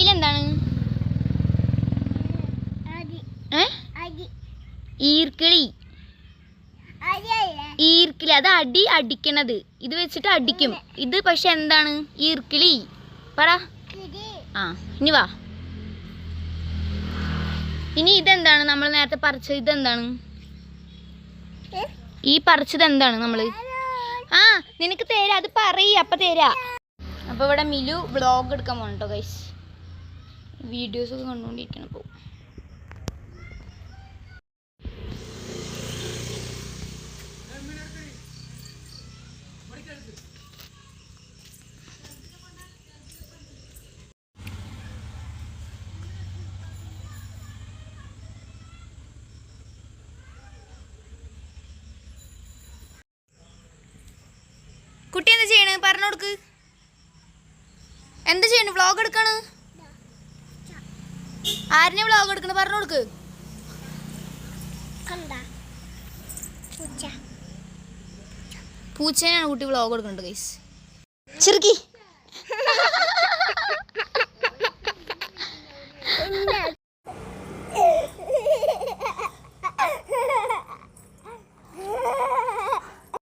കയ്യിലെന്താണ്? ഏ? ഈർക്കിളി. ഈർക്കിളി. അത് അടി അടിക്കണത്. ഇത് വെച്ചിട്ട് അടിക്കും. ഇത് പക്ഷെ എന്താണ്? ഈർക്കിളി. പറ. ആ ഇനി വാ. ഇനി ഇതെന്താണ്? നമ്മൾ നേരത്തെ പറിച്ചത് ഇതെന്താണ്? ഈ പറിച്ചത് എന്താണ് നമ്മൾ? ആ നിനക്ക് തരാ. അത് പറയ. അപ്പൊ തരാ. അപ്പൊ ഇവിടെ മിലു ബ്ലോഗ് എടുക്കാൻ പോകട്ടോ ഗൈസ് വീഡിയോസ് ഒക്കെ കണ്ടുകൊണ്ടിരിക്കണം ഇപ്പോൾ കുട്ടി എന്താ ചെയ്യണേ? പറഞ്ഞു കൊടുക്ക്. എന്താ ചെയ്യണേ? വ്ളോഗ് എടുക്കണ്? ആരിനെ വ്ളോഗ് എടുക്കണ പറഞ്ഞു കൊടുക്ക് പൂച്ചേനാണ് കുട്ടി വ്ളോഗ് എടുക്കുന്നുണ്ട് ഗൈസ് ചെറുക്കി.